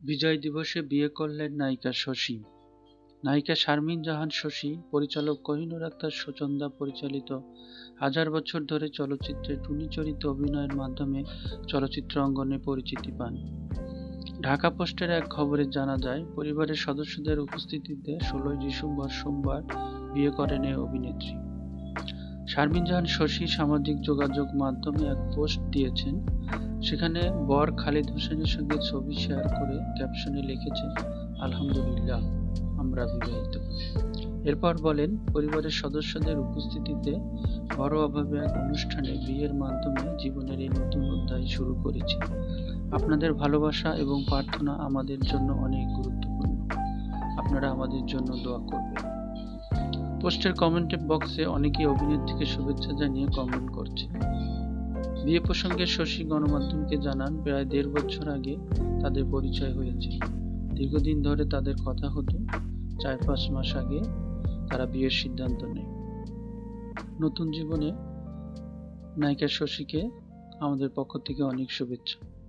বিজয় দিবসে বিয়ে করলেন নায়িকা শশী। নায়িকা শারমিন জাহান শশী, পরিচালক কোহিনুর আক্তার সুচন্দা, পরিচালিত হাজার বছর ধরে চলচ্চিত্রে টুনি চরিত্রে অভিনয়ের মাধ্যমে চলচ্চিত্র অঙ্গনে পরিচিতি পান। ঢাকা পোস্টের এক খবরে জানা যায়, পরিবারের সদস্যদের উপস্থিতিতে ষোলোই ডিসেম্বর সোমবার বিয়ে করেন এই অভিনেত্রী। শারমিন জাহান শশী সামাজিক যোগাযোগ মাধ্যমে এক পোস্ট দিয়েছেন। সেখানে বর খালিদ হোসেনের সঙ্গে ছবি শেয়ার করে ক্যাপশনে লিখেছেন, আলহামদুলিল্লাহ, আমরা বিবাহিত। এরপর বলেন, পরিবারের সদস্যদের উপস্থিতিতে ঘরোয়াভাবে এক অনুষ্ঠানে বিয়ের মাধ্যমে জীবনের এই নতুন অধ্যায় শুরু করেছি। আপনাদের ভালোবাসা এবং প্রার্থনা আমাদের জন্য অনেক গুরুত্বপূর্ণ। আপনারা আমাদের জন্য দোয়া করবেন। পোস্টের কমেন্ট বক্সে অনেকেই অভিনেত্রীকে শুভেচ্ছা জানিয়ে কমেন্ট করছে। বিয়ে প্রসঙ্গে শশী গণমাধ্যমকে জানান, প্রায় দেড় বছর আগে তাদের পরিচয় হয়েছে। দীর্ঘদিন ধরে তাদের কথা হতো, চার পাঁচ মাস আগে তারা বিয়ের সিদ্ধান্ত নেয়। নতুন জীবনে নায়িকা শশীকে আমাদের পক্ষ থেকে অনেক শুভেচ্ছা।